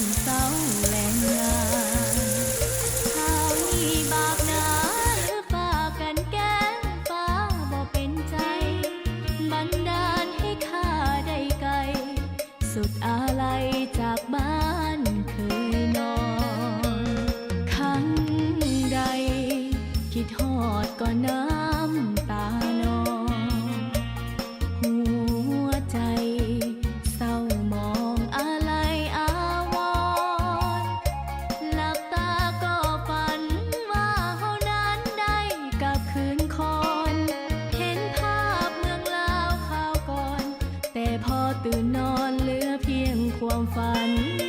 มเศร้าแรงงาข่าวนี้บาปหนาหรือป่ากันแก้มฟ้าบ่เป็นใจ บันดาลให้ข้าได้ไกล สุดอาลัจากบ้านเคยนอนขังใด คิดหอดก่อนน้ำ นอนเหลือเพียงความฝัน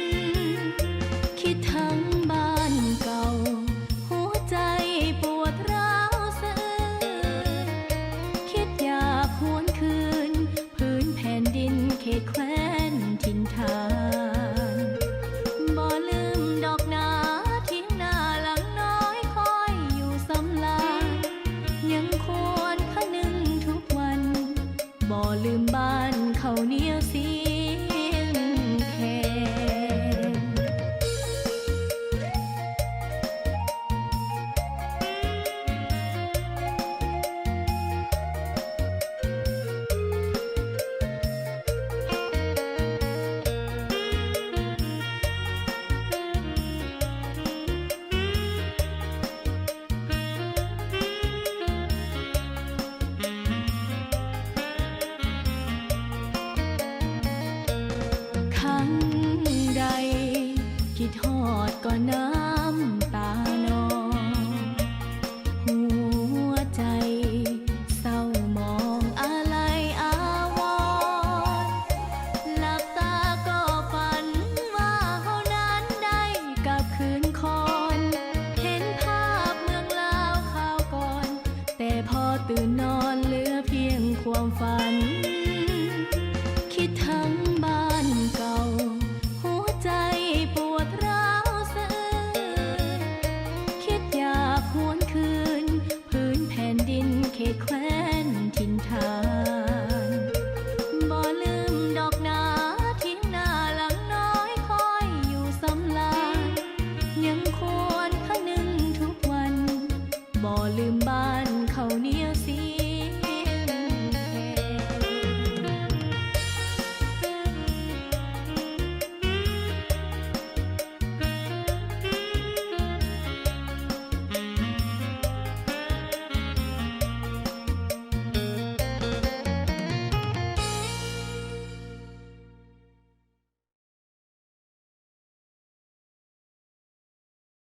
มบ้านเขาเหนียวสี คิดทอดก็น้ำตานองหัวใจเศร้ามองอะไรอาวรณ์หลับตาก็ฝันว่าเฮานั้นได้กลับคืนคอน เห็นภาพเมืองลาวข่าวก่อน แต่พอตื่นนอนเหลือเพียงความฝัน ตแคว้นถิ่นทานบ่ลืมดอกนาทิ้งหน้าหลังน้อยคอยอยู่สำลายังควรคำนึงทุกวันบ่ลืม